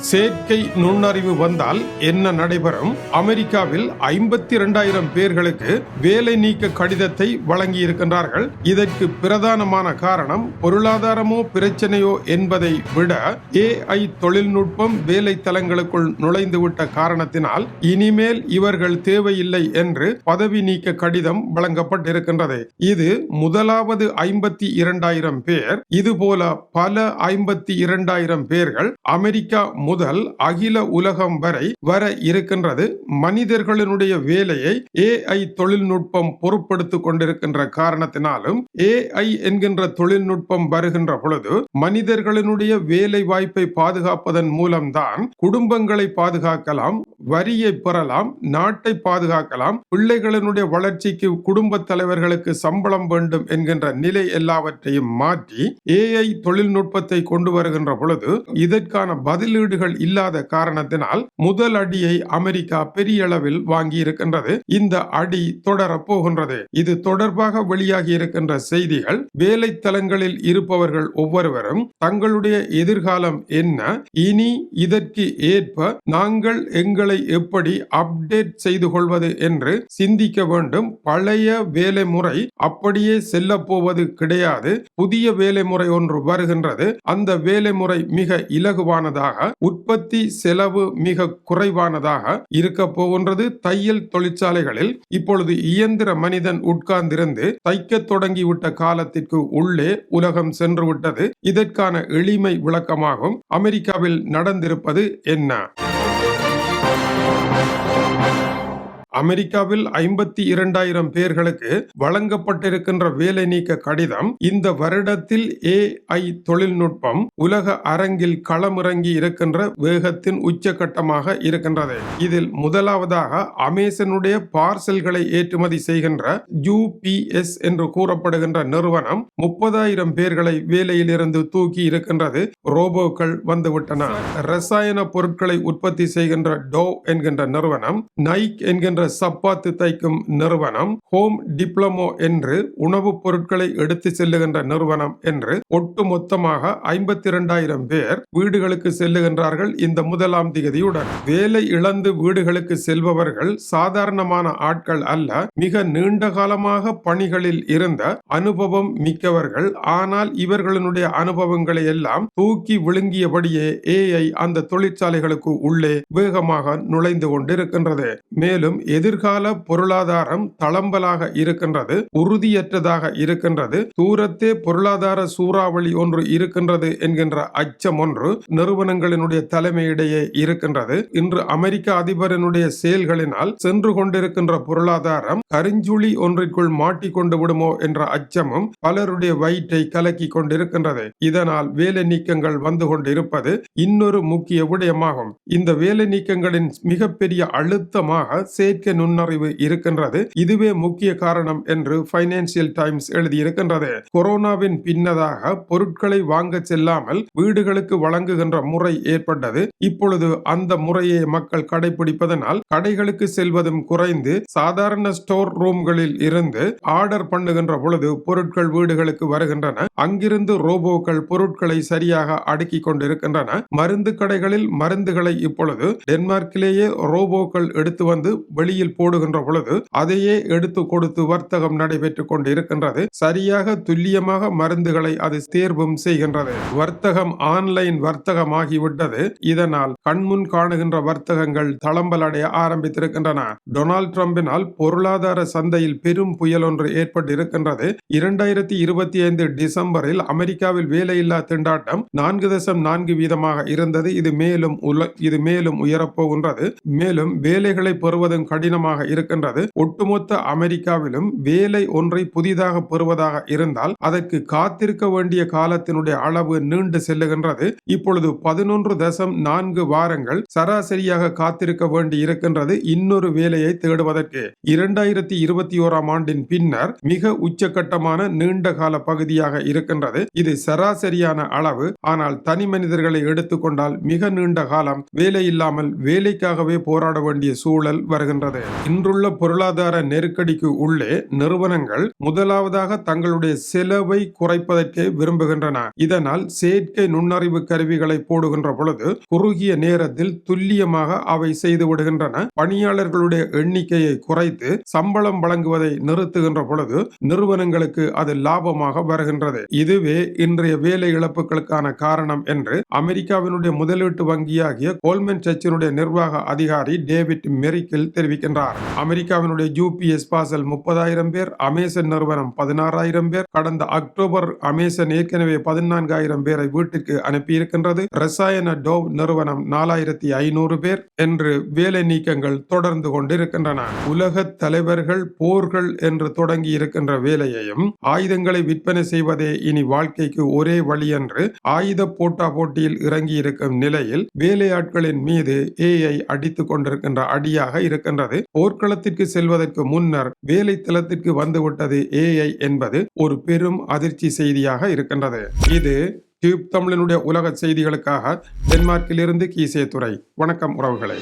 செயற்கை நுண்ணறிவு வந்தால் என்ன நடைபெறும்? அமெரிக்காவில் ஐம்பத்தி இரண்டாயிரம் பேர்களுக்கு வேலை நீக்க கடிதத்தை வழங்கி இருக்கின்றார்கள் இதற்கு பிரதானமான காரணம் பொருளாதாரமோ பிரச்சனையோ என்பதை விட ஏஐ தொழில்நுட்பம் வேலை தலங்களுக்குள் நுழைந்துவிட்ட காரணத்தினால் இனிமேல் இவர்கள் தேவையில்லை என்று பதவி நீக்க கடிதம் வழங்கப்பட்டிருக்கின்றது. இது முதலாவது ஐம்பத்தி இரண்டாயிரம் பேர். இதுபோல பல ஐம்பத்தி இரண்டாயிரம் பேர்கள் அமெரிக்கா முதல் அகில உலகம் வரை வர இருக்கின்றது. மனிதர்களினுடைய வேலையை ஏஐ தொழில்நுட்பம் பொறுப்படுத்திக் கொண்டிருக்கின்ற காரணத்தினாலும் ஏஐ என்கின்ற தொழில்நுட்பம் வருகின்ற பொழுது மனிதர்களினுடைய வேலை வாய்ப்பை பாதுகாப்பதன் மூலம்தான் குடும்பங்களை பாதுகாக்கலாம் வரியை பெறலாம் நாட்டை பாதுகாக்கலாம் பிள்ளைகளினுடைய வளர்ச்சிக்கு குடும்ப தலைவர்களுக்கு சம்பளம் வேண்டும் என்கின்ற நிலை எல்லாவற்றையும் மாற்றி ஏஐ தொழில்நுட்பத்தை கொண்டு வருகின்ற பொழுது இதற்கான பதிலீடுகள் இல்லாத காரணத்தினால் முதல் அடியை அமெரிக்கா பெரிய அளவில் வாங்கி இருக்கின்றது. இந்த அடி தொடரப் போகின்றது. இது தொடர்பாக வெளியாகி இருக்கின்ற செய்திகள் வேலை தலங்களில் இருப்பவர்கள் ஒவ்வொருவரும் தங்களுடைய எதிர்காலம் என்ன இனி இதற்கு ஏற்ப நாங்கள் எங்களை எப்படி அப்டேட் செய்து கொள்வது என்று சிந்திக்க வேண்டும். பழைய வேலை முறை அப்படியே செல்ல போவது கிடையாது. புதிய வேலை முறை ஒன்று வருகின்றது. அந்த வேலை முறை மிக இலகுவானதாக உற்பத்தி செலவு மிக குறைவானதாக இருக்க போகின்றது. தையல் தொழிற்சாலைகளில் இப்பொழுது இயந்திர மனிதன் உட்கார்ந்திருந்து தைக்க தொடங்கிவிட்ட காலத்திற்கு உள்ளே உலகம் சென்று விட்டது இதற்கான எளிமை விளக்கமாகும். அமெரிக்காவில் நடந்திருப்பது என்ன? அமெரிக்காவில் ஐம்பத்தி இரண்டாயிரம் பேர்களுக்கு வழங்கப்பட்டிருக்கின்ற வேலை நீக்க கடிதம் இந்த வருடத்தில் ஏஐ தொழில்நுட்பம் உலக அரங்கில் களமிறங்கி இருக்கின்ற வேகத்தின் உச்சகட்டமாக இருக்கின்றது. இதில் முதலாவதாக அமேசனுடைய பார்சல்களை ஏற்றுமதி செய்கின்ற யூபிஎஸ் என்று கூறப்படுகின்ற நிறுவனம் முப்பதாயிரம் பேர்களை வேலையிலிருந்து தூக்கி இருக்கின்றது. ரோபோக்கள் வந்துவிட்டன. ரசாயன பொருட்களை உற்பத்தி செய்கின்ற டோ என்கின்ற நிறுவனம் நைக் என்கின்ற என்ற சப்பாத்து தைக்கும் நிறுவனம் ஹோம் டிப்ளமோ என்று உணவுப் பொருட்களை எடுத்து செல்லுகின்ற நிறுவனம் என்று ஒட்டுமொத்தமாக ஐம்பத்தி இரண்டாயிரம் பேர் வீடுகளுக்கு செல்லுகின்றார்கள் இந்த முதலாம் திகதியுடன். வேலை இழந்து வீடுகளுக்கு செல்பவர்கள் சாதாரணமான ஆட்கள் அல்ல மிக நீண்ட காலமாக பணிகளில் இருந்த அனுபவம் மிக்கவர்கள். ஆனால் இவர்களுடைய அனுபவங்களை எல்லாம் தூக்கி விழுங்கியபடியே ஏஐ அந்த தொழிற்சாலைகளுக்கு உள்ளே வேகமாக நுழைந்து கொண்டிருக்கின்றது. மேலும் எதிர்கால பொருளாதாரம் தளம்பலாக இருக்கின்றது உறுதியற்றதாக இருக்கின்றது. தூரத்தே பொருளாதார சூறாவளி ஒன்று இருக்கின்றது என்கின்ற அச்சம் ஒன்று நிறுவனங்களினுடைய தலைமையிடையே இருக்கின்றது. இன்று அமெரிக்க அதிபரனுடைய செயல்களினால் சென்று கொண்டிருக்கின்ற பொருளாதாரம் கரிஞ்சுளி ஒன்றிற்குள் மாட்டிக்கொண்டு விடுமோ என்ற அச்சமும் பலருடைய வயிற்றை கலக்கி கொண்டிருக்கின்றது. இதனால் வேலை நீக்கங்கள் வந்து கொண்டிருப்பது இன்னொரு முக்கிய விடயமாகும். இந்த வேலை நீக்கங்களின் மிகப்பெரிய அழுத்தமாக செயற்கை நுண்ணறிவு இருக்கின்றது. இதுவே முக்கிய காரணம் என்று பைனான்சியல் டைம்ஸ் எழுதியிருக்கின்றது. கொரோனாவின் பின்னதாக பொருட்களை வாங்க செல்லாமல் வீடுகளுக்கு வழங்குகின்ற முறை ஏற்பட்டது. இப்பொழுது அந்த முறையை மக்கள் கடைபிடிப்பதனால் கடைகளுக்கு செல்வதும் குறைந்து சாதாரண ஸ்டோர் ரூம்களில் இருந்து ஆர்டர் பண்ணுகின்ற பொழுது பொருட்கள் வீடுகளுக்கு வருகின்றன. அங்கிருந்து ரோபோக்கள் பொருட்களை சரியாக அடுக்கி கொண்டிருக்கின்றன. மருந்து கடைகளில் மருந்துகளை இப்பொழுது டென்மார்க்கிலேயே ரோபோக்கள் எடுத்து வந்து வெளி வெளியில் போடுகின்ற பொழுது அதையே எடுத்து கொடுத்து வர்த்தகம் நடைபெற்றுக் கொண்டிருக்கின்றது. சரியாக துல்லியமாக மருந்துகளை அது தேர்வும் செய்கின்றது. வர்த்தகம் ஆன்லைன் வர்த்தகமாகிவிட்டது. இதனால் கண்முன் காணுகின்ற வர்த்தகங்கள் தளம்பலடைய ஆரம்பித்திருக்கின்றன. டொனால்ட் ட்ரம்பினால் பொருளாதார சந்தையில் பெரும் புயல் ஒன்று ஏற்பட்டிருக்கின்றது. இரண்டாயிரத்தி இருபத்தி ஐந்து டிசம்பரில் அமெரிக்காவில் வேலையில்லா திண்டாட்டம் நான்கு தசம் நான்கு வீதமாக இருந்தது. இது மேலும் இது மேலும் உயரப்போகின்றது மேலும் வேலைகளை பெறுவதும் கடினமாக இருக்கின்றது. ஒட்டுமொத்த அமெரிக்காவிலும் வேலை ஒன்றை புதிதாக பெறுவதாக இருந்தால் அதற்கு காத்திருக்க வேண்டிய காலத்தினுடைய அளவு நீண்டு செல்லுகின்றது. இப்பொழுது பதினொன்று தசம் நான்கு வாரங்கள் சராசரியாக காத்திருக்க வேண்டி இருக்கின்றது இன்னொரு வேலையை தேடுவதற்கு. இரண்டாயிரத்தி இருபத்தி ஓராம் ஆண்டின் பின்னர் மிக உச்சகட்டமான நீண்ட கால பகுதியாக இருக்கின்றது. இது சராசரியான அளவு ஆனால் தனி மனிதர்களை எடுத்துக்கொண்டால் மிக நீண்ட காலம் வேலை இல்லாமல் வேலைக்காகவே போராட வேண்டிய சூழல் வருகின்றது. வருகிறது இன்றுள்ள பொருளாதார நெருக்கடிக்கு உள்ளே நிறுவனங்கள் முதலாவதாக தங்களுடைய செலவை குறைப்பதற்கே விரும்புகின்றன. இதனால் செயற்கை நுண்ணறிவு கருவிகளை போடுகின்ற பொழுது குறுகிய நேரத்தில் துல்லியமாக அவை செய்து விடுகின்றன. பணியாளர்களுடைய எண்ணிக்கையை குறைத்து சம்பளம் வழங்குவதை நிறுத்துகின்ற பொழுது நிறுவனங்களுக்கு அது லாபமாக வருகின்றது. இதுவே இன்றைய வேலை இழப்புகளுக்கான காரணம் என்று அமெரிக்காவினுடைய முதலீட்டு வங்கியாகிய கோல்மென் சச்சினுடைய நிர்வாக அதிகாரி டேவிட் மெரிக்கில் தெரிவிக்கின்றார் அமெரிக்காவினுடைய யூபிஎஸ் பாசல் முப்பதாயிரம் பேர் அமேசன் நிறுவனம் பதினாறாயிரம் பேர் கடந்த அக்டோபர் அமேசன் ஏற்கனவே பதினான்காயிரம் பேரை வீட்டுக்கு அனுப்பியிருக்கின்றது. ரசாயன டோவ் நிறுவனம் நாலாயிரத்தி ஐநூறு பேர் என்று வேலை நீக்கங்கள் தொடர்ந்து கொண்டிருக்கின்றன. உலக தலைவர்கள் போர்கள் என்று தொடங்கி இருக்கின்ற வேலையையும் ஆயுதங்களை விற்பனை செய்வதே இனி வாழ்க்கைக்கு ஒரே வழி என்று ஆயுத போட்டா போட்டியில் இறங்கி இருக்கும் நிலையில் வேலையாட்களின் மீது ஏஐ அடித்துக் கொண்டிருக்கின்ற அடியாக இருக்கின்றது. போர்க்களத்திற்கு செல்வதற்கு முன்னர் வேலை தளத்திற்கு வந்துவிட்டது ஏஐ என்பது ஒரு பெரும் அதிர்ச்சி செய்தியாக இருக்கின்றது. இது டியூப் தமிழனுடைய உலக செய்திகளுக்காக டென்மார்க்கிலிருந்து கீசே துறை வணக்கம் உறவுகளை.